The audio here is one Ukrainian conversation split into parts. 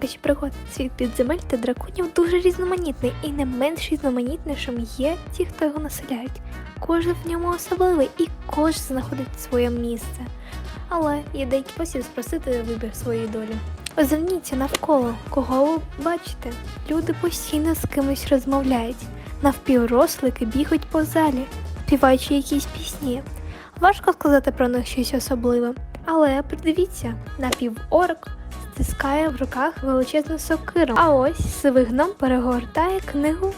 розпакачі пригод. Світ підземель та драконів дуже різноманітний і не менш різноманітнішим є ті, хто його населяють. Кожен в ньому особливий і кожен знаходить своє місце. Але є деякий спосіб спросити вибір своєї долі. Озирніться навколо, кого ви бачите. Люди постійно з кимось розмовляють. Навпіврослики бігають по залі, співаючи якісь пісні. Важко сказати про них щось особливе, але придивіться, напіворк стискає в руках величезну сокиру, а ось сивий гном перегортає книгу,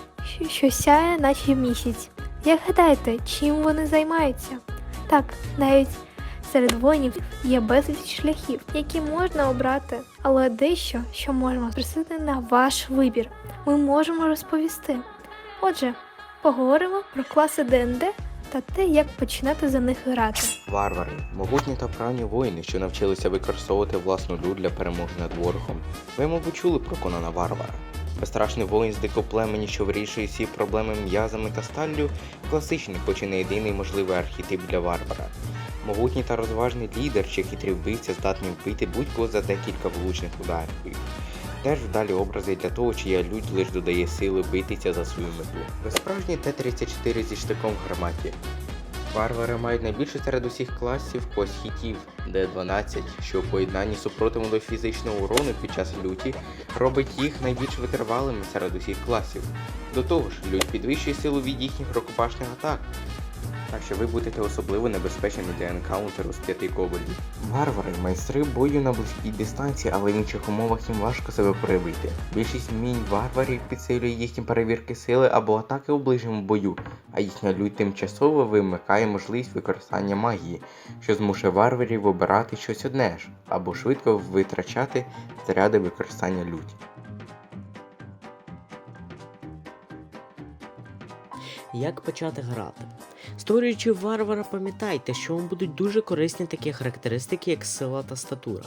що- сяє, наче місяць. Як гадаєте, чим вони займаються? Так, навіть серед воїнів є безліч шляхів, які можна обрати, але дещо, що можемо спросити на ваш вибір, ми можемо розповісти. Отже, поговоримо про класи ДНД та те, як починати за них грати. Варвари могутні та правні воїни, що навчилися використовувати власну лють для перемоги над ворогом. Ви, мабуть, чули про Конана Варвара. Безстрашний воїн з дикоплемені, що вирішує всі проблеми м'язами та сталлю, класичний, хоч і не єдиний можливий архетип для варвара. Могутній та розважний лідер чи хитрий вбивця здатний вбити будь-кого за декілька влучних ударів. Теж вдалі образи для того, чия лють лише додає сили битися за свою мету. Ви справжній Т-34 зі штиком в гарматі. Варвари мають найбільше серед усіх класів хітів Д12, що у поєднанні з супротивом до фізичного урону під час люті робить їх найбільш витривалими серед усіх класів. До того ж, лють підвищує силу від їхніх рукопашних атак. Так що ви будете особливо небезпечними для енкаунтеру з п'яти ковалів. Варвари майстри бою на близькій дистанції, але в інших умовах їм важко себе проявити. Більшість вмінь варварів підсилює їхні перевірки сили або атаки у ближньому бою, а їхня лють тимчасово вимикає можливість використання магії, що змушує варварів обирати щось одне ж, або швидко витрачати заряди використання люті. Як почати грати? Створюючи варвара, пам'ятайте, що вам будуть дуже корисні такі характеристики, як сила та статура.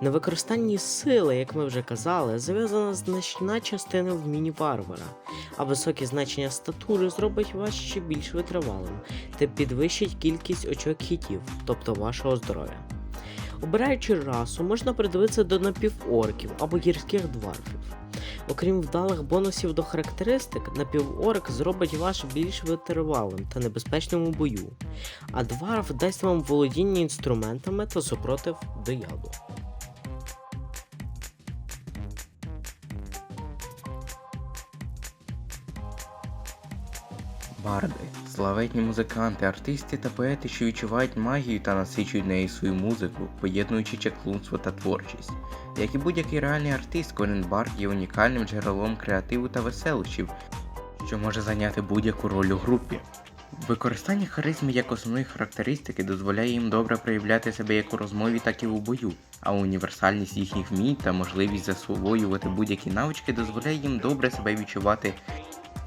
На використанні сили, як ми вже казали, зав'язана значна частина вмінь варвара, а високі значення статури зробить вас ще більш витривалим та підвищить кількість очок хітів, тобто вашого здоров'я. Обираючи расу, можна придивитися до напіворків або гірських дварфів. Окрім вдалих бонусів до характеристик, напіворк зробить вас більш витривалим та небезпечним у бою, а дварф дасть вам володіння інструментами та супротив до. Барди славетні музиканти, артисти та поети, що відчувають магію та насичують нею свою музику, поєднуючи чаклунство та творчість. Як і будь-який реальний артист, кожен бард є унікальним джерелом креативу та веселощів, що може зайняти будь-яку роль у групі. Використання харизми як основної характеристики дозволяє їм добре проявляти себе як у розмові, так і у бою, а універсальність їхніх вмінь та можливість засвоювати будь-які навички дозволяє їм добре себе відчувати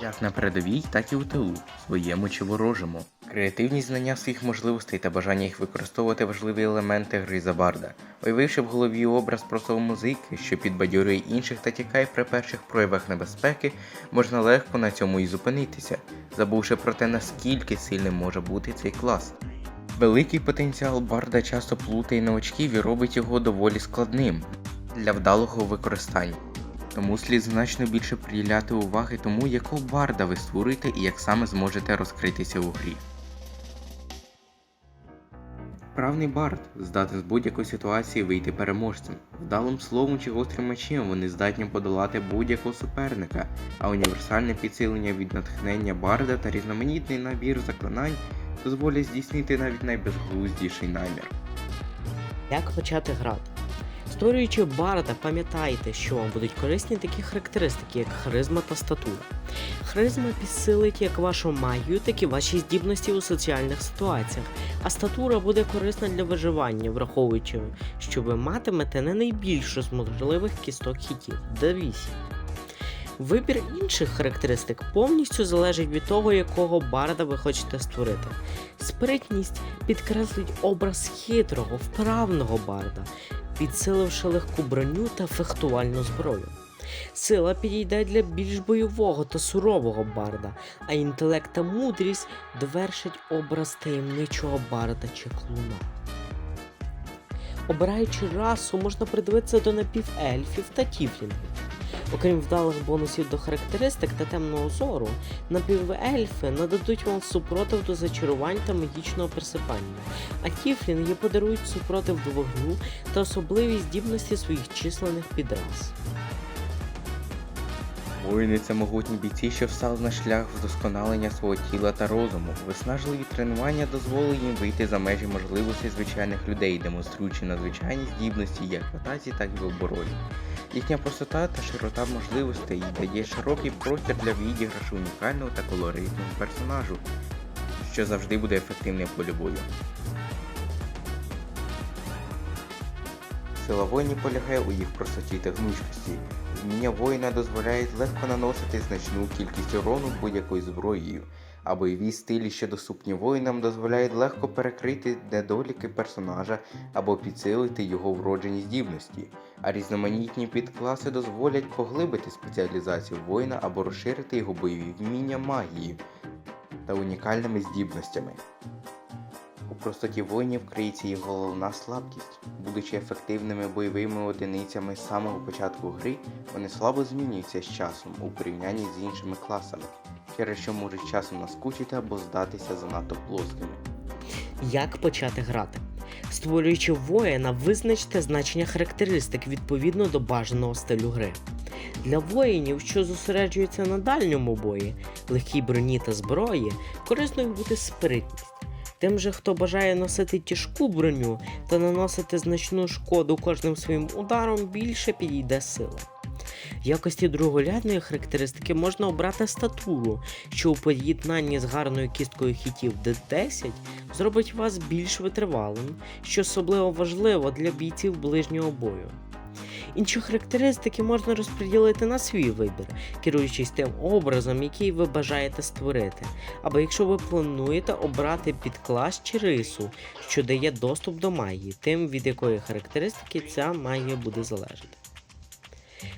як на передовій, так і у тилу, своєму чи ворожому. Креативність знання своїх можливостей та бажання їх використовувати важливі елементи гри за барда, уявивши в голові образ простого музики, що підбадьорює інших та тікає при перших проявах небезпеки, можна легко на цьому і зупинитися, забувши про те, наскільки сильним може бути цей клас. Великий потенціал барда часто плутає новачків і робить його доволі складним для вдалого використання. Тому слід значно більше приділяти уваги тому, якого барда ви створюєте і як саме зможете розкритися у грі. Правний бард здатен з будь-якої ситуації вийти переможцем. Вдалим словом чи гострим мечем вони здатні подолати будь-якого суперника, а універсальне підсилення від натхнення барда та різноманітний набір заклинань дозволять здійснити навіть найбезглуздіший намір. Як почати грати? Створюючи барда, пам'ятайте, що вам будуть корисні такі характеристики, як харизма та статура. Харизма підсилить як вашу магію, так і ваші здібності у соціальних ситуаціях, а статура буде корисна для виживання, враховуючи, що ви матимете не найбільшу з можливих кісток хітів D8. Вибір інших характеристик повністю залежить від того, якого барда ви хочете створити. Спритність підкреслить образ хитрого, вправного барда, підсиливши легку броню та фехтувальну зброю. Сила підійде для більш бойового та сурового барда, а інтелект та мудрість довершать образ таємничого барда чи клуна. Обираючи расу, можна придивитися до напівельфів та тіфлінгів. Окрім вдалих бонусів до характеристик та темного зору, напівельфи нададуть вам супротив до зачарувань та магічного присипання, а тіфлінги подарують супротив до вогню та особливі здібності своїх численних підраз. Воїни це могутні бійці, що встали на шлях вдосконалення свого тіла та розуму. Виснажливі тренування дозволили їм вийти за межі можливостей звичайних людей, демонструючи надзвичайні здібності як в атаці, так і в обороні. Їхня простота та широта можливостей дає широкий простір для відіграшу унікального та колоритного персонажу, що завжди буде ефективним полі бою. Сила воїнів полягає у їх простоті та гнучкості. Вміння воїна дозволяють легко наносити значну кількість урону будь-якою зброєю, а бойові стилі, що доступні воїнам, дозволяють легко перекрити недоліки персонажа або підсилити його вроджені здібності, а різноманітні підкласи дозволять поглибити спеціалізацію воїна або розширити його бойові вміння магією та унікальними здібностями. У простоті воїнів криється їх головна слабкість. Будучи ефективними бойовими одиницями з самого початку гри, вони слабо змінюються з часом у порівнянні з іншими класами, через що можуть часом наскучити або здатися занадто плоскими. Як почати грати? Створюючи воїна, визначте значення характеристик відповідно до бажаного стилю гри. Для воїнів, що зосереджуються на дальньому бої, легкій броні та зброї, корисною буде спритність. Тим же, хто бажає носити тяжку броню та наносити значну шкоду кожним своїм ударом, більше підійде сила. В якості другорядної характеристики можна обрати статуру, що у поєднанні з гарною кісткою хітів D10 зробить вас більш витривалим, що особливо важливо для бійців ближнього бою. Інші характеристики можна розподілити на свій вибір, керуючись тим образом, який ви бажаєте створити, або якщо ви плануєте обрати підклас чи рису, що дає доступ до магії, тим від якої характеристики ця магія буде залежати.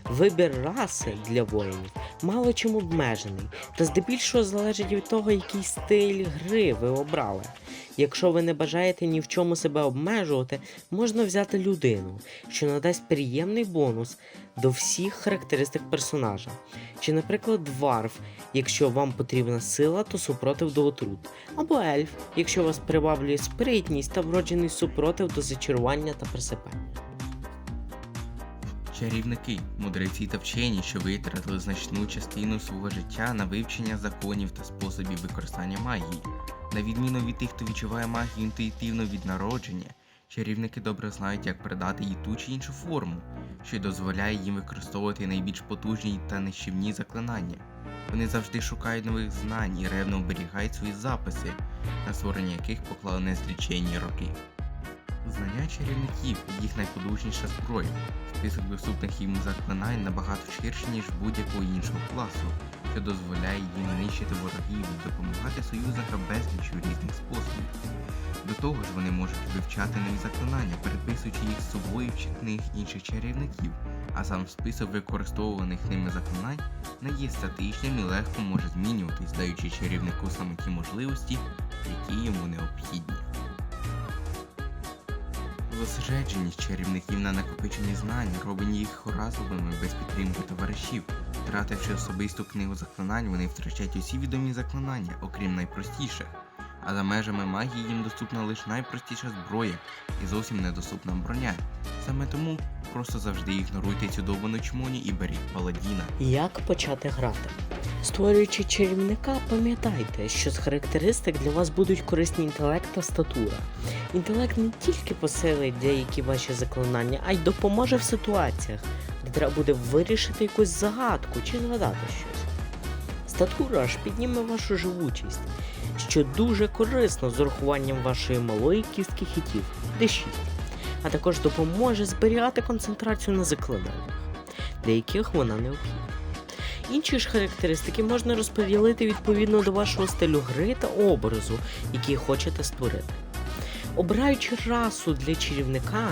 Вибір раси для воїнів мало чим обмежений, та здебільшого залежить від того, який стиль гри ви обрали. Якщо ви не бажаєте ні в чому себе обмежувати, можна взяти людину, що надасть приємний бонус до всіх характеристик персонажа. Чи, наприклад, варф, якщо вам потрібна сила, то супротив до отрут, або ельф, якщо вас приваблює спритність та вроджений супротив до зачарування та присипання. Чарівники, мудреці та вчені, що витратили значну частину свого життя на вивчення законів та способів використання магії. На відміну від тих, хто відчуває магію інтуїтивно від народження, чарівники добре знають, як передати їй ту чи іншу форму, що дозволяє їм використовувати найбільш потужні та нищівні заклинання. Вони завжди шукають нових знань і ревно оберігають свої записи, на створення яких поклали незліченні роки. Знання чарівників їх найпотужніша зброя. Список доступних їм заклинань набагато ширший, ніж будь-якого іншого класу, що дозволяє їм нищити ворогів і допомагати союзникам безлічю різних способів. До того ж, вони можуть вивчати нові заклинання, переписуючи їх з собою чи книг інших чарівників, а сам список використовуваних ними заклинань не є статичним і легко може змінюватись, даючи чарівнику саме ті можливості, які йому необхідні. Зосередженість чарівників на накопиченні знань робить їх разовими без підтримки товаришів. Втративши особисту книгу заклинань, вони втрачають усі відомі заклинання, окрім найпростіших. А за межами магії їм доступна лише найпростіша зброя і зовсім недоступна броня. Саме тому просто завжди ігноруйте цю довбану чмоню і беріть паладіна. Як почати грати? Створюючи чарівника, пам'ятайте, що з характеристик для вас будуть корисні інтелект та статура. Інтелект не тільки посилить деякі ваші заклинання, а й допоможе в ситуаціях, де треба буде вирішити якусь загадку чи згадати щось. Статура ж підніме вашу живучість, що дуже корисно з урахуванням вашої малої кістки хітів D6, а також допоможе зберігати концентрацію на заклинаннях, для яких вона необхідна. Інші ж характеристики можна розподілити відповідно до вашого стилю гри та образу, який хочете створити. Обираючи расу для чарівника,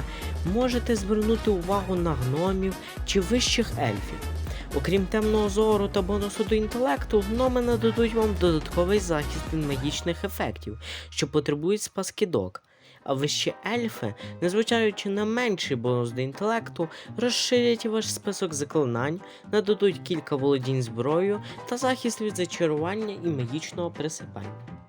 можете звернути увагу на гномів чи вищих ельфів. Окрім темного зору та бонусу до інтелекту, гноми нададуть вам додатковий захист від магічних ефектів, що потребують спаскідок, а вищі ельфи, незважаючи на менший бонус до інтелекту, розширять ваш список заклинань, нададуть кілька володінь зброєю та захист від зачарування і магічного присипання.